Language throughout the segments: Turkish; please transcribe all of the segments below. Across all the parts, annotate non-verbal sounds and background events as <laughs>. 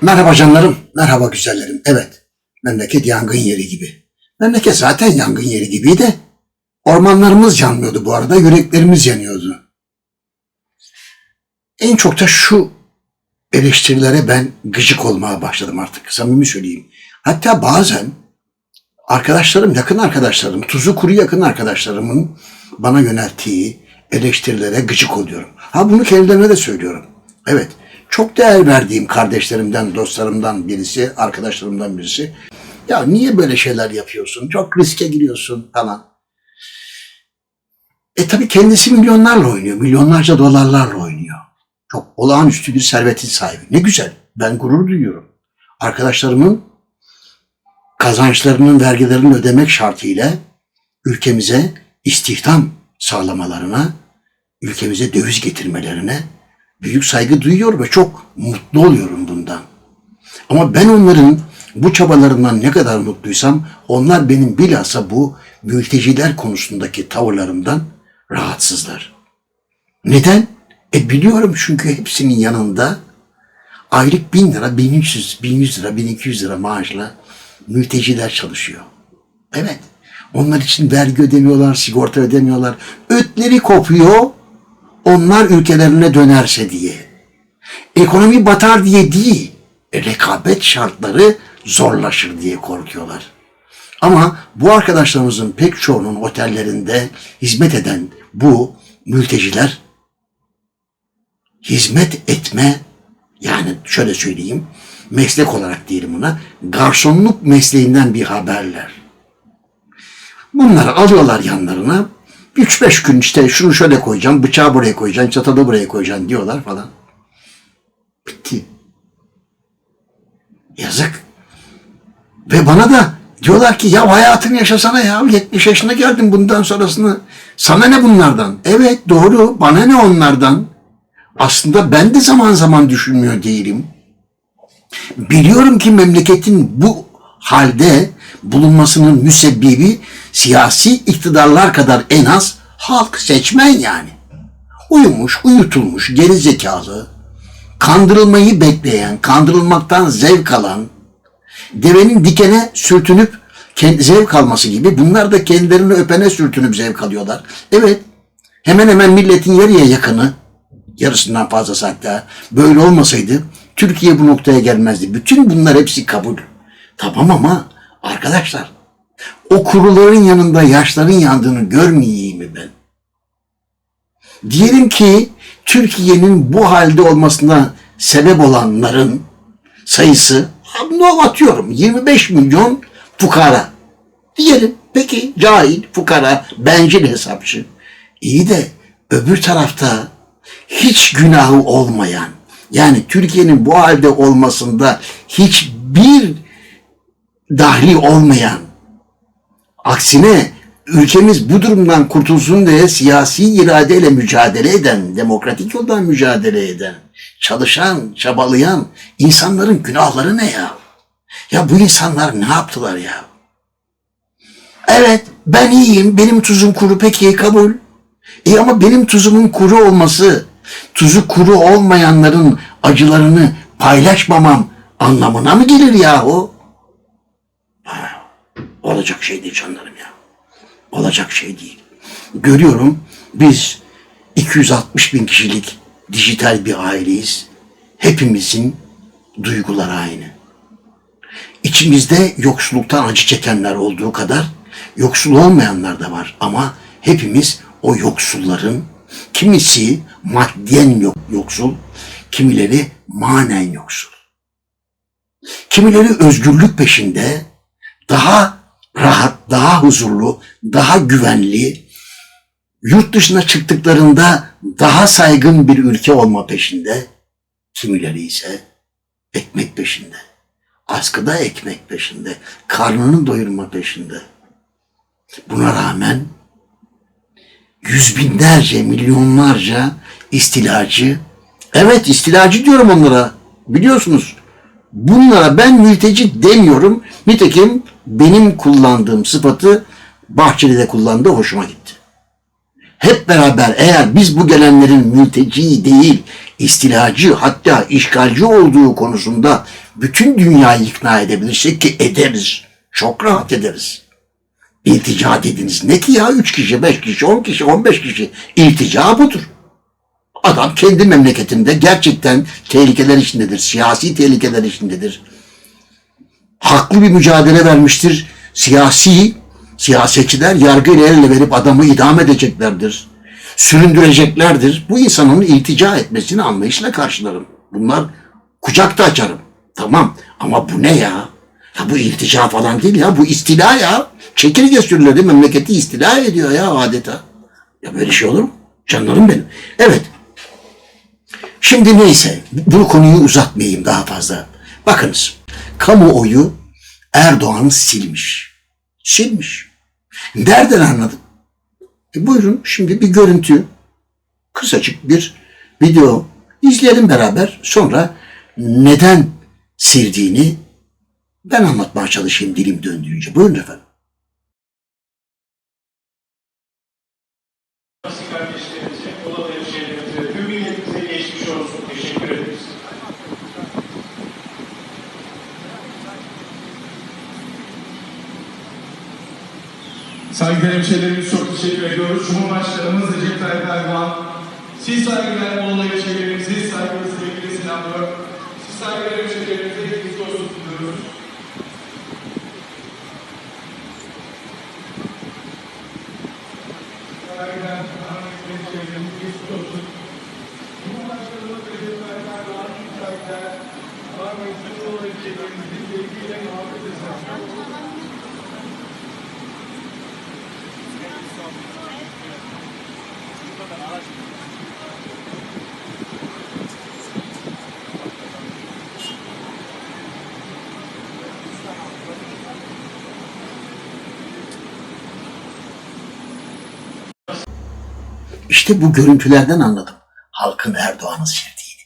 Merhaba canlarım, merhaba güzellerim. Evet, memleket yangın yeri gibi. Memleket zaten yangın yeri gibiydi. Ormanlarımız yanmıyordu bu arada, yüreklerimiz yanıyordu. En çok da şu eleştirilere ben gıcık olmaya başladım artık, samimi söyleyeyim. Hatta bazen arkadaşlarım, yakın arkadaşlarım, tuzu kuru yakın arkadaşlarımın bana yönelttiği eleştirilere gıcık oluyorum. Ha bunu kendilerine de söylüyorum. Evet, çok değer verdiğim kardeşlerimden, dostlarımdan birisi, arkadaşlarımdan birisi. Ya niye böyle şeyler yapıyorsun? Çok riske giriyorsun falan. E tabii kendisi milyonlarla oynuyor. Milyonlarca dolarlarla oynuyor. Çok olağanüstü bir servetin sahibi. Ne güzel. Ben gurur duyuyorum. Arkadaşlarımın kazançlarının vergilerini ödemek şartıyla ülkemize istihdam sağlamalarına, ülkemize döviz getirmelerine büyük saygı duyuyor ve çok mutlu oluyorum bundan. Ama ben onların bu çabalarından ne kadar mutluysam onlar benim bilhassa bu mülteciler konusundaki tavırlarımdan rahatsızlar. Neden? E biliyorum çünkü hepsinin yanında aylık bin lira, bin üç yüz, bin yüz lira, bin iki yüz lira maaşla mülteciler çalışıyor. Evet. Onlar için vergi ödemiyorlar, sigorta ödemiyorlar. Ötleri kopuyor, onlar ülkelerine dönerse diye. Ekonomi batar diye değil, rekabet şartları zorlaşır diye korkuyorlar. Ama bu arkadaşlarımızın pek çoğunun otellerinde hizmet eden bu mülteciler hizmet etme yani şöyle söyleyeyim meslek olarak diyelim buna garsonluk mesleğinden bir haberler. Bunları alıyorlar yanlarına 3-5 gün işte şunu şöyle koyacağım, bıçağı buraya koyacaksın, çatalı buraya koyacaksın diyorlar falan. Bitti. Yazık. Ve bana da diyorlar ki ya hayatını yaşasana ya 70 yaşına geldin bundan sonrasını. Sana ne bunlardan? Evet doğru bana ne onlardan? Aslında ben de zaman zaman düşünmüyor değilim. Biliyorum ki memleketin bu halde bulunmasının müsebbibi siyasi iktidarlar kadar en az halk seçmen yani. Uyumuş, uyutulmuş, geri zekalı, kandırılmayı bekleyen, kandırılmaktan zevk alan, devenin dikene sürtünüp zevk alması gibi bunlar da kendilerini öpene sürtünüp zevk alıyorlar. Evet, hemen hemen milletin yarıya yakını, yarısından fazlası hatta böyle olmasaydı Türkiye bu noktaya gelmezdi. Bütün bunlar hepsi kabul. Tamam ama arkadaşlar o kuruların yanında yaşların yandığını görmeyeyim mi ben? Diyelim ki Türkiye'nin bu halde olmasına sebep olanların sayısı atıyorum 25 milyon fukara. Diyelim peki cahil, fukara, bencil hesapçı. İyi de öbür tarafta hiç günahı olmayan yani Türkiye'nin bu halde olmasında hiçbir dahli olmayan aksine ülkemiz bu durumdan kurtulsun diye siyasi iradeyle mücadele eden, demokratik yoldan mücadele eden, çalışan, çabalayan insanların günahları ne ya? Ya bu insanlar ne yaptılar ya? Evet ben iyiyim, benim tuzum kuru peki kabul. E ama benim tuzumun kuru olması, tuzu kuru olmayanların acılarını paylaşmamam anlamına mı gelir yahu? Olacak şey değil canlarım ya. Olacak şey değil. Görüyorum biz 260 bin kişilik dijital bir aileyiz. Hepimizin duyguları aynı. İçimizde yoksulluktan acı çekenler olduğu kadar yoksul olmayanlar da var. Ama hepimiz o yoksulların kimisi maddiyen yok, yoksul, kimileri manen yoksul. Kimileri özgürlük peşinde daha rahat, daha huzurlu, daha güvenli, yurt dışına çıktıklarında daha saygın bir ülke olma peşinde, kimileri ise ekmek peşinde, askıda ekmek peşinde, karnını doyurma peşinde. Buna rağmen yüz binlerce, milyonlarca istilacı, evet istilacı diyorum onlara, biliyorsunuz. Bunlara ben mülteci demiyorum. Nitekim benim kullandığım sıfatı Bahçeli'de kullandı, hoşuma gitti. hep beraber eğer biz bu gelenlerin mülteci değil, istilacı hatta işgalci olduğu konusunda bütün dünyayı ikna edebilirsek ki ederiz. Çok rahat ederiz. İltica dediniz. Ne ki ya? Üç kişi, beş kişi, on kişi, on beş kişi. İltica budur. Adam kendi memleketinde gerçekten tehlikeler içindedir. Siyasi tehlikeler içindedir. Haklı bir mücadele vermiştir. Siyasi, siyasetçiler yargıyla el ele verip adamı idam edeceklerdir. Süründüreceklerdir. Bu insanın iltica etmesini anlayışla karşılarım. Bunlar kucak da açarım. Tamam ama bu ne ya? Ya bu iltica falan değil ya. Bu istila ya. Çekirge sürüleri memleketi istila ediyor ya adeta. Ya böyle şey olur mu? Canlarım benim. Evet. Şimdi neyse bu konuyu uzatmayayım daha fazla. Bakınız kamuoyu Erdoğan'ı silmiş. Silmiş. Nereden anladım? E buyurun şimdi bir görüntü, kısacık bir video izleyelim beraber. Sonra neden sildiğini ben anlatmaya çalışayım dilim döndüğünce. Buyurun efendim. Kardeşlerimize, tüm milletimize geçmiş olsun. Teşekkür Saygıdeğer hemşehrilerimiz çok teşekkür ediyoruz. Cumhurbaşkanımız Recep Tayyip Erdoğan, siz saygıdeğer Polat hemşehrilerimizi saygılı sevgiyle selamlıyor. Siz saygıdeğer hemşehrilerimize geçmiş olsun diliyoruz. Saygıdeğer hemşehrilerimize geçmiş olsun. Cumhurbaşkanımız Recep Tayyip Erdoğan, saygıdeğer Ahmet Cumhurbaşkanı hemşehrilerimizi sevgiyle muhabbet ediyoruz. İşte bu görüntülerden anladım halkın Erdoğan'ı sevdiğini.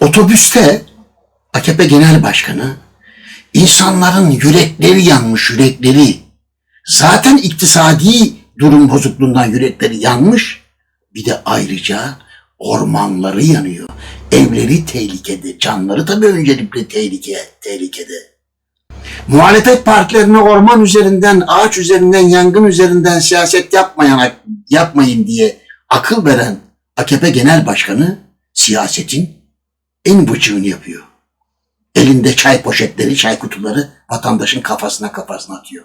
Otobüste AKP Genel Başkanı insanların yürekleri yanmış yürekleri zaten iktisadi durum bozukluğundan yürekleri yanmış bir de ayrıca ormanları yanıyor. Evleri tehlikede, canları tabii öncelikle tehlike, tehlikede. Muhalefet partilerine orman üzerinden, ağaç üzerinden, yangın üzerinden siyaset yapmayan, yapmayın diye akıl veren AKP Genel Başkanı siyasetin en bıçığını yapıyor. Elinde çay poşetleri, çay kutuları vatandaşın kafasına kafasına atıyor.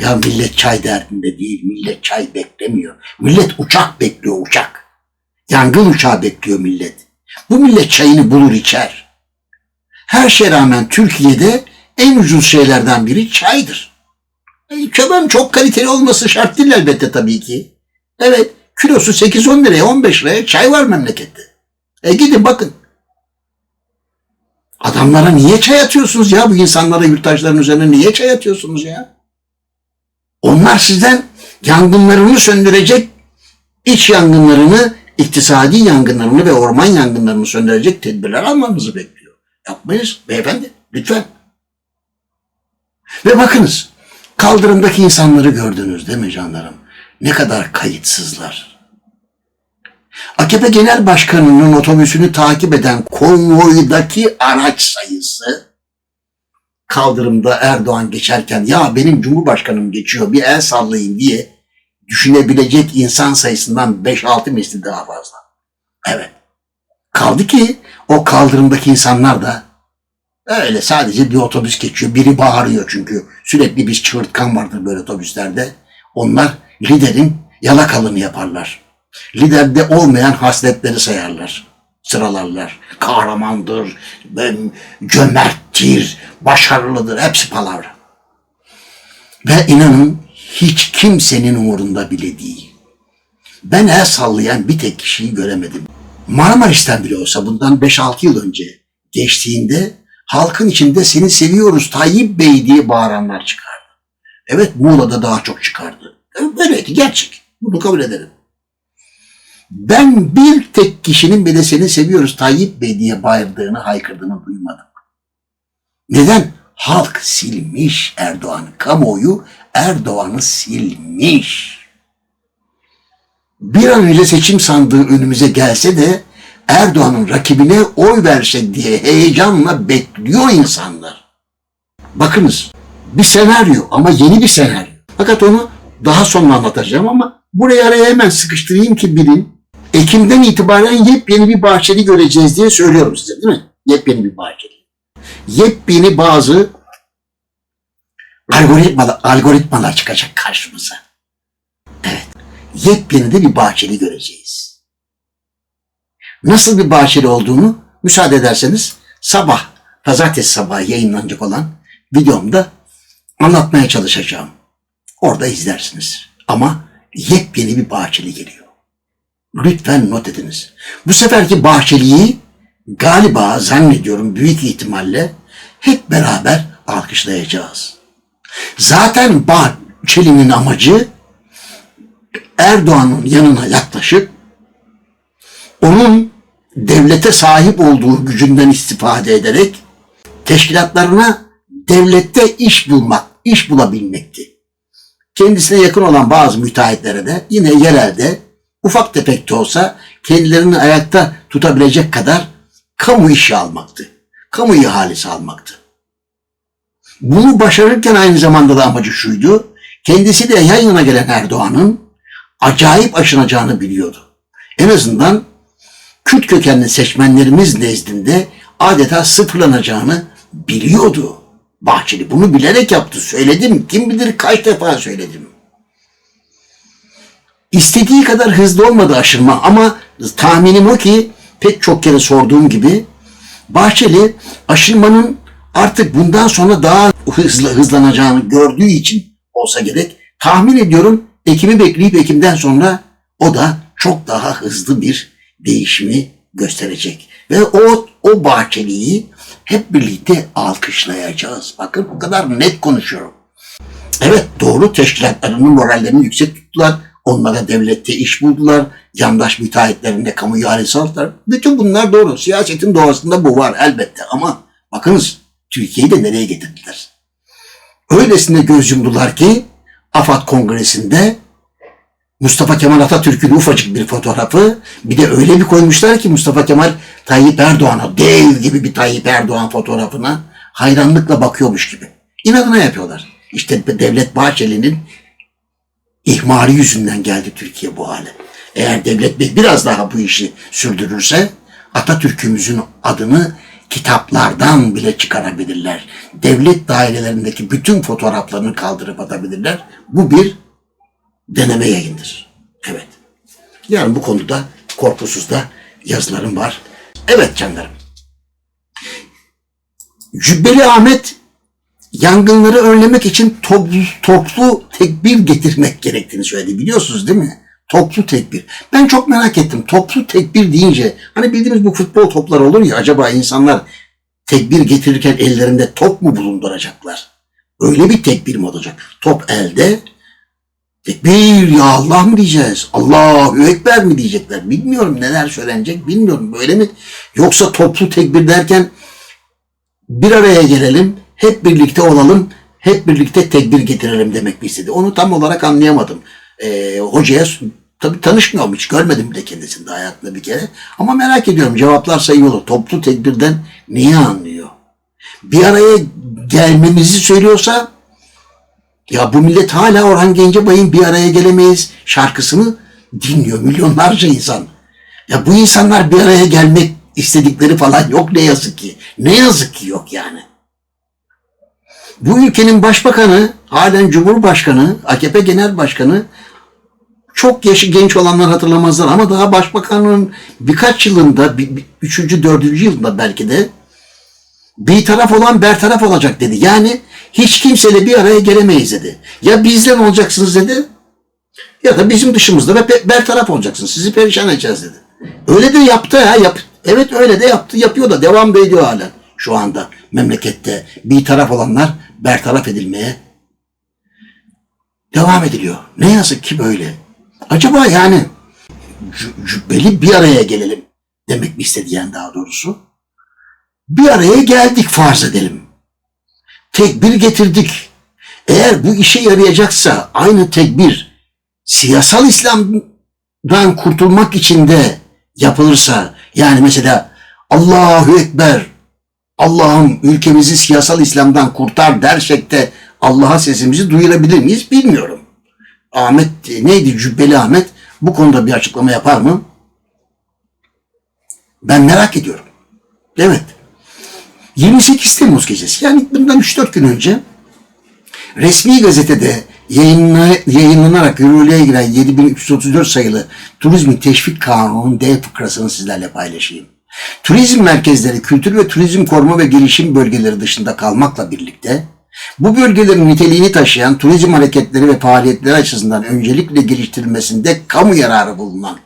Ya millet çay derdinde değil, millet çay beklemiyor. Millet uçak bekliyor, uçak. Yangın uçağı bekliyor millet. Bu millet çayını bulur içer. Her şeye rağmen Türkiye'de en ucuz şeylerden biri çaydır. E, çok kaliteli olması şart değil elbette tabii ki. Evet, kilosu 8-10 liraya, 15 liraya çay var memlekette. E gidin bakın. Adamlara niye çay atıyorsunuz ya? Bu insanlara, yurttaşların üzerine niye çay atıyorsunuz ya? Onlar sizden yangınlarını söndürecek, iç yangınlarını, iktisadi yangınlarını ve orman yangınlarını söndürecek tedbirler almanızı bekliyor. Yapmayız beyefendi, lütfen. Ve bakınız, kaldırımdaki insanları gördünüz değil mi canlarım? Ne kadar kayıtsızlar. AKP Genel Başkanı'nın otobüsünü takip eden konvoydaki araç sayısı kaldırımda Erdoğan geçerken ya benim Cumhurbaşkanım geçiyor bir el sallayayım diye düşünebilecek insan sayısından 5-6 misli daha fazla. Evet. Kaldı ki o kaldırımdaki insanlar da öyle sadece bir otobüs geçiyor. Biri bağırıyor çünkü. Sürekli bir çığırtkan vardır böyle otobüslerde. Onlar liderin yalakalını yaparlar. Liderde olmayan hasletleri sayarlar. Sıralarlar. Kahramandır, cömerttir, başarılıdır. Hepsi palavra. Ve inanın hiç kimsenin umurunda bile değil. Ben el sallayan bir tek kişiyi göremedim. Marmaris'ten bile olsa bundan 5-6 yıl önce geçtiğinde halkın içinde seni seviyoruz Tayyip Bey diye bağıranlar çıkardı. Evet Muğla'da daha çok çıkardı. Evet, gerçek. Bunu kabul ederim. Ben bir tek kişinin bile seni seviyoruz Tayyip Bey diye bağırdığını, haykırdığını duymadım. Neden? Halk silmiş Erdoğan'ı. Kamuoyu Erdoğan'ı silmiş. bir an önce seçim sandığı önümüze gelse de Erdoğan'ın rakibine oy verse diye heyecanla bekliyor insanlar. Bakınız bir senaryo ama yeni bir senaryo. Fakat onu daha sonra anlatacağım ama buraya araya hemen sıkıştırayım ki bilin. Ekim'den itibaren yepyeni bir Bahçeli göreceğiz diye söylüyorum size değil mi? Yepyeni bir Bahçeli. Yepyeni bazı algoritmalar, algoritmalar çıkacak karşımıza. Evet. Yepyeni de bir Bahçeli göreceğiz. Nasıl bir Bahçeli olduğunu müsaade ederseniz sabah, pazartesi sabahı yayınlanacak olan videomda anlatmaya çalışacağım. Orada izlersiniz. Ama yepyeni bir Bahçeli geliyor. Lütfen not ediniz. Bu seferki Bahçeli'yi galiba zannediyorum büyük ihtimalle hep beraber alkışlayacağız. Zaten Bahçeli'nin amacı Erdoğan'ın yanına yaklaşıp onun devlete sahip olduğu gücünden istifade ederek teşkilatlarına devlette iş bulmak, iş bulabilmekti. Kendisine yakın olan bazı müteahhitlere de yine yerelde ufak tefek de olsa kendilerini ayakta tutabilecek kadar kamu işi almaktı. Kamu ihalesi almaktı. Bunu başarırken aynı zamanda da amacı şuydu. Kendisi de yan yana gelen Erdoğan'ın acayip aşınacağını biliyordu. En azından Kürt kökenli seçmenlerimiz nezdinde adeta sıfırlanacağını biliyordu. Bahçeli bunu bilerek yaptı. Söyledim. Kim bilir kaç defa söyledim. İstediği kadar hızlı olmadı aşırma ama tahminim o ki pek çok kere sorduğum gibi Bahçeli aşırmanın artık bundan sonra daha hızlı hızlanacağını gördüğü için olsa gerek tahmin ediyorum Ekim'i bekleyip Ekim'den sonra o da çok daha hızlı bir değişimi gösterecek. Ve o, o Bahçeli'yi hep birlikte alkışlayacağız. Bakın bu kadar net konuşuyorum. Evet doğru teşkilatlarının morallerini yüksek tuttular. Onlara devlette iş buldular. Yandaş müteahhitlerinde kamu ihalesi aldılar. Bütün bunlar doğru. Siyasetin doğasında bu var elbette ama bakınız Türkiye'yi de nereye getirdiler? Öylesine göz yumdular ki AFAD Kongresi'nde Mustafa Kemal Atatürk'ün ufacık bir fotoğrafı bir de öyle bir koymuşlar ki Mustafa Kemal Tayyip Erdoğan'a dev gibi bir Tayyip Erdoğan fotoğrafına hayranlıkla bakıyormuş gibi. İnadına yapıyorlar. İşte Devlet Bahçeli'nin ihmali yüzünden geldi Türkiye bu hale. Eğer Devlet Bey biraz daha bu işi sürdürürse Atatürk'ümüzün adını kitaplardan bile çıkarabilirler. Devlet dairelerindeki bütün fotoğraflarını kaldırıp atabilirler. Bu bir deneme yayındır. Evet. Yani bu konuda korkusuz da yazılarım var. Evet canlarım. Cübbeli Ahmet yangınları önlemek için toplu, toplu tedbir getirmek gerektiğini söyledi. Biliyorsunuz değil mi? Toplu tedbir. Ben çok merak ettim. Toplu tedbir deyince hani bildiğimiz bu futbol topları olur ya acaba insanlar tedbir getirirken ellerinde top mu bulunduracaklar? Öyle bir tedbir mi olacak? Top elde, Tekbir ya Allah mı diyeceğiz? Allahu Ekber mi diyecekler? Bilmiyorum neler söylenecek bilmiyorum. Böyle mi? Yoksa toplu tekbir derken bir araya gelelim, hep birlikte olalım, hep birlikte tekbir getirelim demek mi istedi? Onu tam olarak anlayamadım. Ee, hocaya tabii tanışmıyorum hiç görmedim bile kendisini de hayatımda bir kere. Ama merak ediyorum cevaplarsa iyi. Toplu tekbirden neyi anlıyor? Bir araya gelmemizi söylüyorsa ya bu millet hala Orhan Gencebay'ın bir araya gelemeyiz şarkısını dinliyor milyonlarca insan. Ya bu insanlar bir araya gelmek istedikleri falan yok ne yazık ki. Ne yazık ki yok yani. Bu ülkenin başbakanı, halen Cumhurbaşkanı, AKP Genel Başkanı çok yaşı genç olanlar hatırlamazlar ama daha başbakanın birkaç yılında, üçüncü, dördüncü yılında belki de bir taraf olan bertaraf olacak dedi. Yani hiç kimseyle bir araya gelemeyiz dedi. Ya bizden olacaksınız dedi ya da bizim dışımızda ve bertaraf olacaksınız. Sizi perişan edeceğiz dedi. Öyle de yaptı ha. Yap, evet öyle de yaptı. Yapıyor da devam da ediyor hala şu anda memlekette. Bir taraf olanlar bertaraf edilmeye devam ediliyor. Ne yazık ki böyle. Acaba yani cübbeli bir araya gelelim demek mi istedi yani daha doğrusu? Bir araya geldik farz edelim. Tekbir getirdik. Eğer bu işe yarayacaksa aynı tekbir siyasal İslam dan kurtulmak için de yapılırsa yani mesela Allahu Ekber Allah'ım ülkemizi siyasal İslam'dan kurtar dersek de Allah'a sesimizi duyurabilir miyiz bilmiyorum. Ahmet neydi Cübbeli Ahmet bu konuda bir açıklama yapar mı? Ben merak ediyorum. Evet. 28 Temmuz gecesi yani bundan 3-4 gün önce resmi gazetede yayınla, yayınlanarak yürürlüğe giren 7334 sayılı Turizmin Teşvik Kanunu'nun D fıkrasını sizlerle paylaşayım. Turizm merkezleri kültür ve turizm koruma ve gelişim bölgeleri dışında kalmakla birlikte bu bölgelerin niteliğini taşıyan turizm hareketleri ve faaliyetleri açısından öncelikle geliştirilmesinde kamu yararı bulunan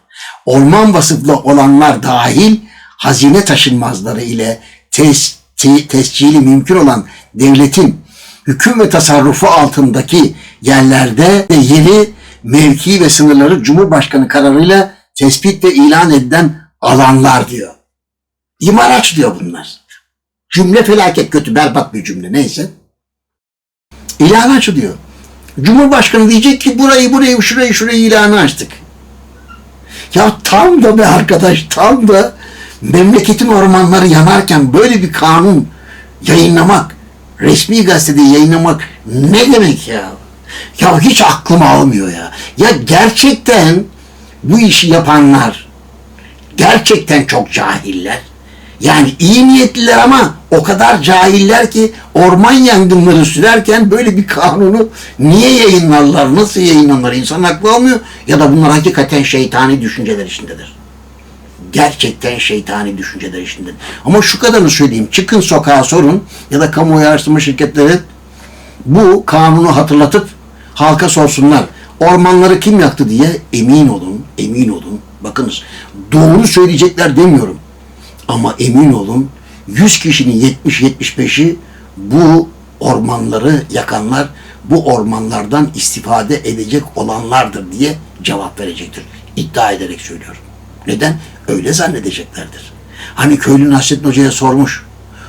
orman vasıflı olanlar dahil hazine taşınmazları ile tes, te- tescili mümkün olan devletin hüküm ve tasarrufu altındaki yerlerde de yeri, mevki ve sınırları Cumhurbaşkanı kararıyla tespit ve ilan edilen alanlar diyor. İmar aç diyor bunlar. Cümle felaket kötü, berbat bir cümle neyse. İlanı açılıyor. Cumhurbaşkanı diyecek ki burayı burayı şurayı şurayı ilanı açtık. Ya tam da be arkadaş tam da memleketin ormanları yanarken böyle bir kanun yayınlamak, resmi gazetede yayınlamak ne demek ya? Ya hiç aklım almıyor ya. Ya gerçekten bu işi yapanlar gerçekten çok cahiller. Yani iyi niyetliler ama o kadar cahiller ki orman yangınları sürerken böyle bir kanunu niye yayınlarlar, nasıl yayınlarlar insan aklı almıyor ya da bunlar hakikaten şeytani düşünceler içindedir. Gerçekten şeytani düşünceler içindedir. Ama şu kadarını söyleyeyim. Çıkın sokağa sorun ya da kamuoyu araştırma şirketleri bu kanunu hatırlatıp halka sorsunlar. Ormanları kim yaktı diye emin olun, emin olun. Bakınız doğru söyleyecekler demiyorum. Ama emin olun 100 kişinin 70-75'i bu ormanları yakanlar, bu ormanlardan istifade edecek olanlardır diye cevap verecektir. İddia ederek söylüyorum. Neden? Öyle zannedeceklerdir. Hani köylü Nasrettin Hoca'ya sormuş.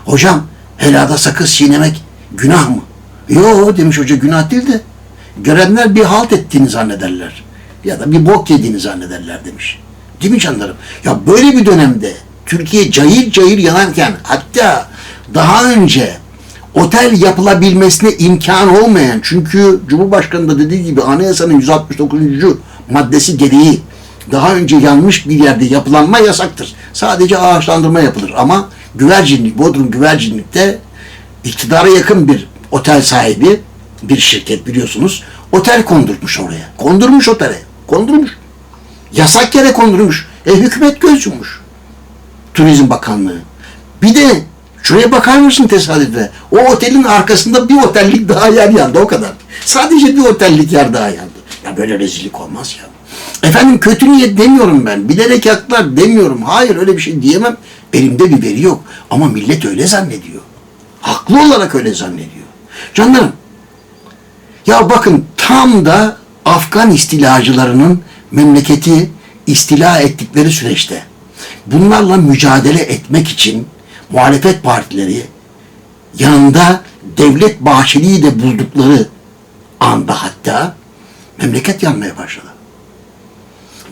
Hocam helada sakız çiğnemek günah mı? Yo demiş hoca günah değil de görenler bir halt ettiğini zannederler. Ya da bir bok yediğini zannederler demiş. Değil mi canlarım? Ya böyle bir dönemde Türkiye cayır cayır yanarken hatta daha önce otel yapılabilmesine imkan olmayan çünkü Cumhurbaşkanı da dediği gibi anayasanın 169. maddesi gereği daha önce yanmış bir yerde yapılanma yasaktır. Sadece ağaçlandırma yapılır ama güvercinlik, Bodrum güvercinlikte iktidara yakın bir otel sahibi bir şirket biliyorsunuz otel kondurmuş oraya. Kondurmuş otele. Kondurmuş. Yasak yere kondurmuş. E hükümet göz yummuş. Turizm Bakanlığı. Bir de şuraya bakar mısın tesadüfe? O otelin arkasında bir otellik daha yer yandı o kadar. Sadece bir otellik yer daha yandı. Ya böyle rezillik olmaz ya. Efendim kötü niyet demiyorum ben. Bilerek yaktılar demiyorum. Hayır öyle bir şey diyemem. Elimde bir veri yok. Ama millet öyle zannediyor. Haklı olarak öyle zannediyor. Canlarım ya bakın tam da Afgan istilacılarının memleketi istila ettikleri süreçte bunlarla mücadele etmek için muhalefet partileri yanında Devlet Bahçeli'yi de buldukları anda hatta memleket yanmaya başladı.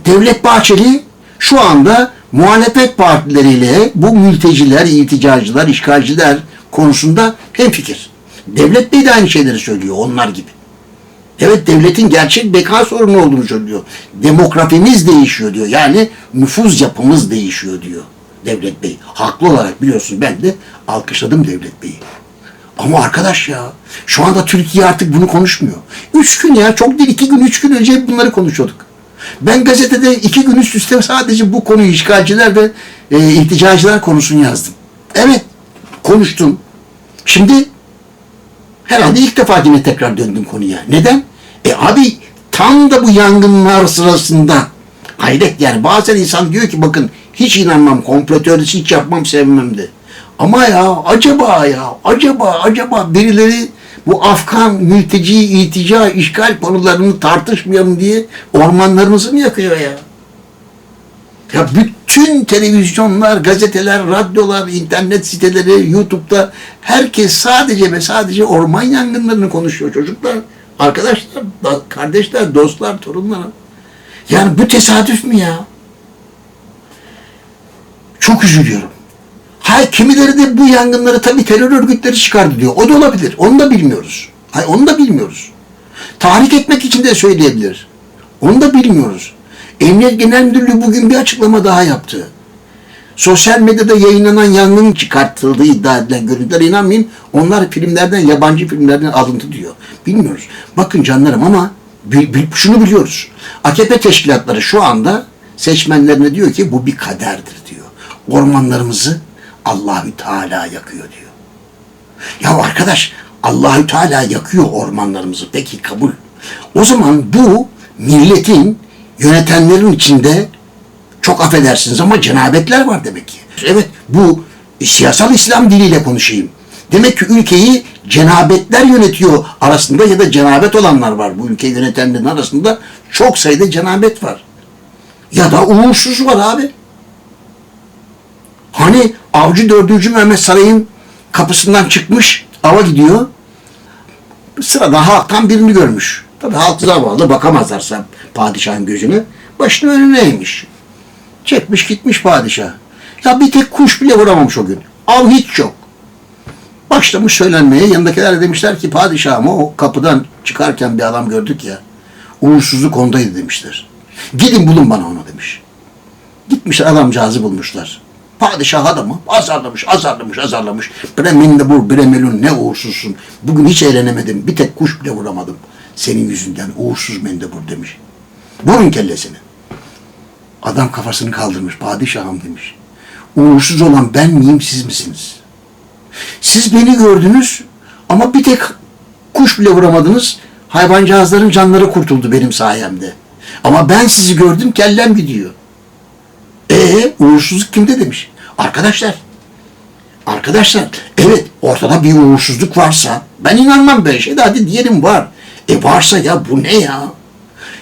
Devlet Bahçeli şu anda muhalefet partileriyle bu mülteciler, ilticacılar, işgalciler konusunda hemfikir. Devlet Bey de aynı şeyleri söylüyor onlar gibi. Evet devletin gerçek beka sorunu olduğunu söylüyor. Demografimiz değişiyor diyor. Yani nüfuz yapımız değişiyor diyor Devlet Bey. Haklı olarak biliyorsun ben de alkışladım Devlet Bey'i. Ama arkadaş ya şu anda Türkiye artık bunu konuşmuyor. Üç gün ya çok değil iki gün üç gün önce bunları konuşuyorduk. Ben gazetede iki gün üst üste sadece bu konuyu işgalciler ve e, ilticacılar konusunu yazdım. Evet konuştum. Şimdi Herhalde ilk defa yine tekrar döndüm konuya. Neden? E abi tam da bu yangınlar sırasında hayret yani bazen insan diyor ki bakın hiç inanmam komplo teorisi hiç yapmam sevmem de. Ama ya acaba ya acaba acaba birileri bu Afgan mülteci, iltica, işgal konularını tartışmayalım diye ormanlarımızı mı yakıyor ya? Ya bütün televizyonlar, gazeteler, radyolar, internet siteleri, YouTube'da herkes sadece ve sadece orman yangınlarını konuşuyor çocuklar. Arkadaşlar, da- kardeşler, dostlar, torunlar. Yani bu tesadüf mü ya? Çok üzülüyorum. Hay kimileri de bu yangınları tabii terör örgütleri çıkardı diyor. O da olabilir. Onu da bilmiyoruz. Hay onu da bilmiyoruz. Tahrik etmek için de söyleyebilir. Onu da bilmiyoruz. Emniyet Genel Müdürlüğü bugün bir açıklama daha yaptı. Sosyal medyada yayınlanan yangının çıkartıldığı iddia edilen görüntülere inanmayın. Onlar filmlerden, yabancı filmlerden alıntı diyor. Bilmiyoruz. Bakın canlarım ama şunu biliyoruz. AKP teşkilatları şu anda seçmenlerine diyor ki bu bir kaderdir diyor. Ormanlarımızı Allahü Teala yakıyor diyor. Ya arkadaş Allahü Teala yakıyor ormanlarımızı. Peki kabul. O zaman bu milletin yönetenlerin içinde çok affedersiniz ama cenabetler var demek ki. Evet bu siyasal İslam diliyle konuşayım. Demek ki ülkeyi cenabetler yönetiyor arasında ya da cenabet olanlar var. Bu ülkeyi yönetenlerin arasında çok sayıda cenabet var. Ya da uğursuz var abi. Hani avcı dördüncü Mehmet Saray'ın kapısından çıkmış ava gidiyor. Sırada halktan birini görmüş. Tabi halk zavallı bakamazlarsa padişahın gözüne. Başını önüne eğmiş. Çekmiş gitmiş padişah. Ya bir tek kuş bile vuramamış o gün. Av hiç yok. Başlamış söylenmeye. Yanındakiler de demişler ki padişahım o kapıdan çıkarken bir adam gördük ya. Uğursuzluk ondaydı demişler. Gidin bulun bana onu demiş. Gitmişler adamcağızı bulmuşlar. Padişah adamı azarlamış, azarlamış, azarlamış. Bremen de bur, bremelun ne uğursuzsun. Bugün hiç eğlenemedim. Bir tek kuş bile vuramadım. Senin yüzünden uğursuz mendebur demiş. Vurun kellesini. Adam kafasını kaldırmış. Padişahım demiş. Uğursuz olan ben miyim siz misiniz? Siz beni gördünüz ama bir tek kuş bile vuramadınız. Hayvancağızların canları kurtuldu benim sayemde. Ama ben sizi gördüm kellem gidiyor. Ee uğursuzluk kimde demiş. Arkadaşlar. Arkadaşlar evet ortada bir uğursuzluk varsa ben inanmam böyle şeyde hadi diyelim var. E varsa ya bu ne ya?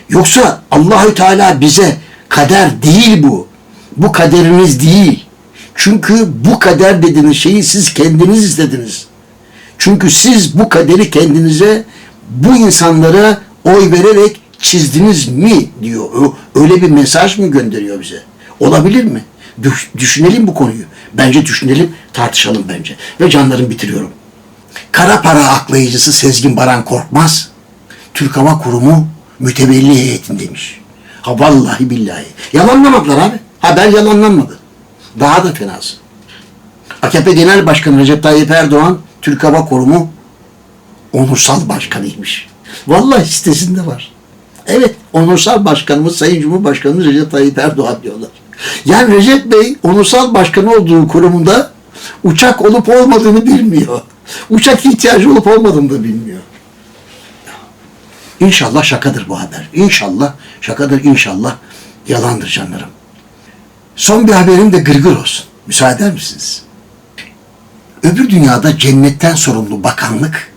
Yoksa Allahü Teala bize kader değil bu. Bu kaderiniz değil. Çünkü bu kader dediğiniz şeyi siz kendiniz istediniz. Çünkü siz bu kaderi kendinize bu insanlara oy vererek çizdiniz mi diyor. Öyle bir mesaj mı gönderiyor bize? Olabilir mi? Düş- düşünelim bu konuyu. Bence düşünelim, tartışalım bence. Ve canlarım bitiriyorum. Kara para aklayıcısı Sezgin Baran Korkmaz, Türk Hava Kurumu mütevelli heyetindeymiş. Ha vallahi billahi. Yalanlamadılar abi. Haber yalanlanmadı. Daha da fenası. AKP Genel Başkanı Recep Tayyip Erdoğan, Türk Hava Kurumu onursal başkanıymış. Vallahi sitesinde var. Evet, onursal başkanımız Sayın Cumhurbaşkanımız Recep Tayyip Erdoğan diyorlar. Yani Recep Bey onursal başkanı olduğu kurumunda uçak olup olmadığını bilmiyor. Uçak ihtiyacı olup olmadığını da bilmiyor. İnşallah şakadır bu haber. İnşallah şakadır, inşallah yalandır canlarım. Son bir haberim de gırgır olsun. Müsaade eder misiniz? Öbür dünyada cennetten sorumlu bakanlık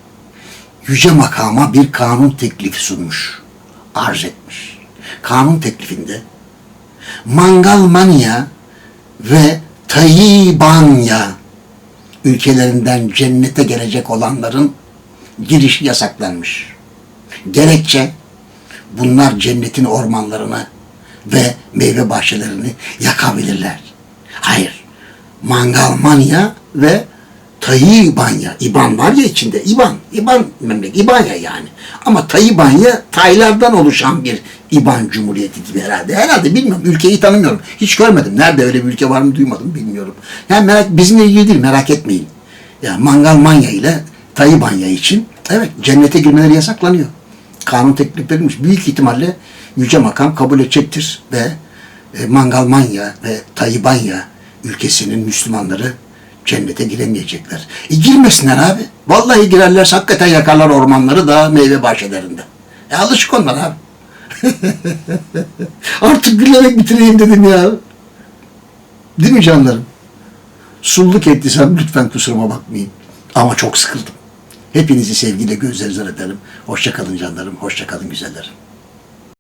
yüce makama bir kanun teklifi sunmuş. Arz etmiş. Kanun teklifinde Mangal Manya ve Tayyibanya ülkelerinden cennete gelecek olanların girişi yasaklanmış. Gerekçe bunlar cennetin ormanlarını ve meyve bahçelerini yakabilirler. Hayır. Mangal manya ve Tayyibanya. İban var ya içinde. İban. İban memleket. İbanya yani. Ama Tayyibanya Taylardan oluşan bir İban Cumhuriyeti gibi herhalde. Herhalde bilmiyorum. Ülkeyi tanımıyorum. Hiç görmedim. Nerede öyle bir ülke var mı duymadım bilmiyorum. Yani merak, bizimle ilgili değil merak etmeyin. Yani Mangal Manya ile Tayyibanya için evet cennete girmeleri yasaklanıyor. Kanun teklif verilmiş. Büyük ihtimalle Yüce Makam kabul edecektir ve e, Mangalmanya ve Tayyibanya ülkesinin Müslümanları cennete giremeyecekler. E girmesinler abi. Vallahi girerlerse hakikaten yakarlar ormanları da meyve bahçelerinde. E alışık onlar abi. <laughs> Artık gülerek bitireyim dedim ya. Değil mi canlarım? Sulluk ettiysem lütfen kusuruma bakmayın. Ama çok sıkıldım. Hepinizi sevgiyle gözlerinizden öperim. Hoşça kalın canlarım, hoşça kalın güzellerim.